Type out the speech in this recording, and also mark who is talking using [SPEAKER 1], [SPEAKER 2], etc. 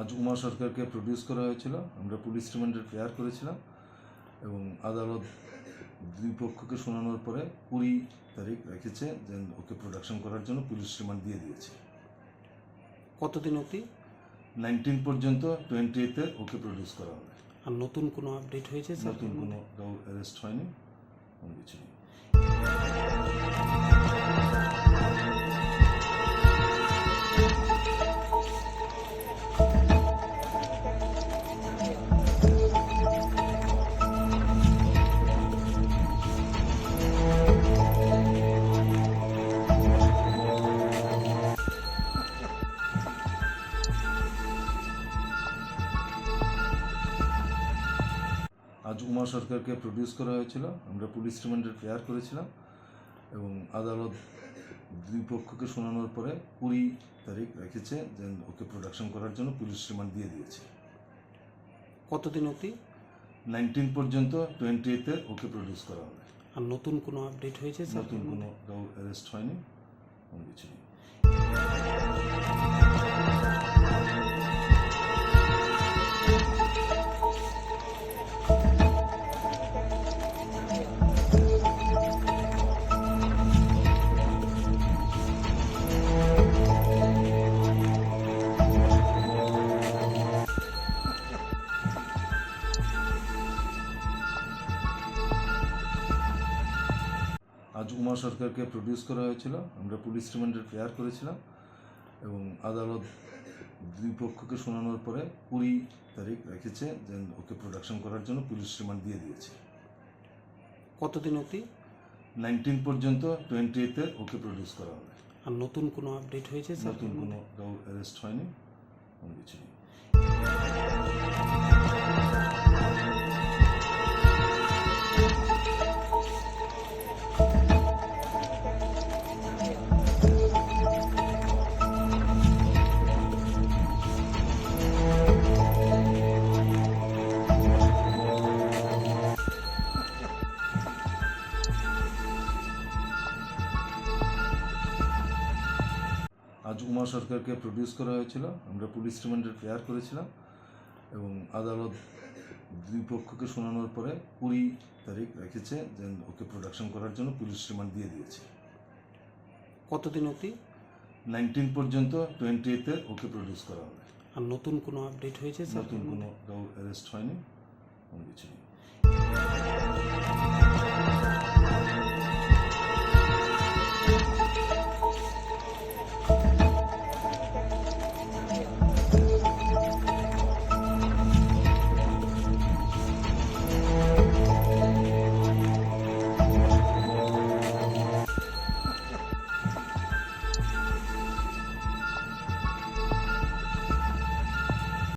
[SPEAKER 1] আজ উমা সরকারকে প্রডিউস করা হয়েছিল। আমরা পুলিশ রিমান্ডের প্রেয়ার করেছিলাম এবং আদালত দুই পক্ষকে শোনানোর পরে কুড়ি তারিখ রেখেছে যে ওকে প্রোডাকশন করার জন্য পুলিশ রিমান্ড দিয়ে দিয়েছে।
[SPEAKER 2] কতদিন অবধি?
[SPEAKER 1] নাইনটিন পর্যন্ত টোয়েন্টি এইতে ওকে প্রডিউস করা হবে।
[SPEAKER 2] আর নতুন কোনো আপডেট হয়েছে
[SPEAKER 1] নতুন কোনো কাউ অ্যারেস্ট হয়নি কোনো কিছু নেই। আজ উমা সরকারকে প্রডিউস করা হয়েছিল। আমরা পুলিশ রিমান্ডের প্রেয়ার করেছিলাম এবং আদালত দুই পক্ষকে শোনানোর পরে কুড়ি তারিখ রেখেছে যে ওকে প্রোডাকশন করার জন্য পুলিশ রিমান্ড দিয়ে দিয়েছে।
[SPEAKER 2] কতদিন অবধি?
[SPEAKER 1] নাইনটিন পর্যন্ত টোয়েন্টি এইতে ওকে প্রডিউস করা হবে।
[SPEAKER 2] আর নতুন কোনো আপডেট হয়েছে
[SPEAKER 1] নতুন কোনো কাউ অ্যারেস্ট হয়নি কোনো কিছু নেই। আজ উমা সরকারকে প্রডিউস করা হয়েছিল। আমরা পুলিশ রিমান্ডের প্রেয়ার করেছিলাম এবং আদালত দুই পক্ষকে শোনানোর পরে কুড়ি তারিখ রেখেছে যে ওকে প্রোডাকশন করার জন্য পুলিশ রিমান্ড দিয়ে দিয়েছে।
[SPEAKER 2] কতদিন অবধি?
[SPEAKER 1] নাইনটিন পর্যন্ত টোয়েন্টি এইতে ওকে প্রডিউস করা হবে।
[SPEAKER 2] আর নতুন কোনো আপডেট হয়েছে
[SPEAKER 1] নতুন কোনো কাউ অ্যারেস্ট হয়নি কোনো কিছু নেই। আজ সরকারকে প্রডিউস করা হয়েছিল। আমরা পুলিশ রিমান্ডের প্রেয়ার করেছিলাম এবং আদালত দুই পক্ষকে শোনানোর পরে কুড়ি তারিখ রেখেছে যে ওকে প্রোডাকশন করার জন্য পুলিশ রিমান্ড দিয়ে দিয়েছে।
[SPEAKER 2] কতদিন অবধি?
[SPEAKER 1] নাইনটিন পর্যন্ত টোয়েন্টি এইতে ওকে প্রডিউস করা হবে।
[SPEAKER 2] আর নতুন কোনো আপডেট হয়েছে
[SPEAKER 1] নতুন কোনো কাউ অ্যারেস্ট হয়নি কোনো কিছু নেই।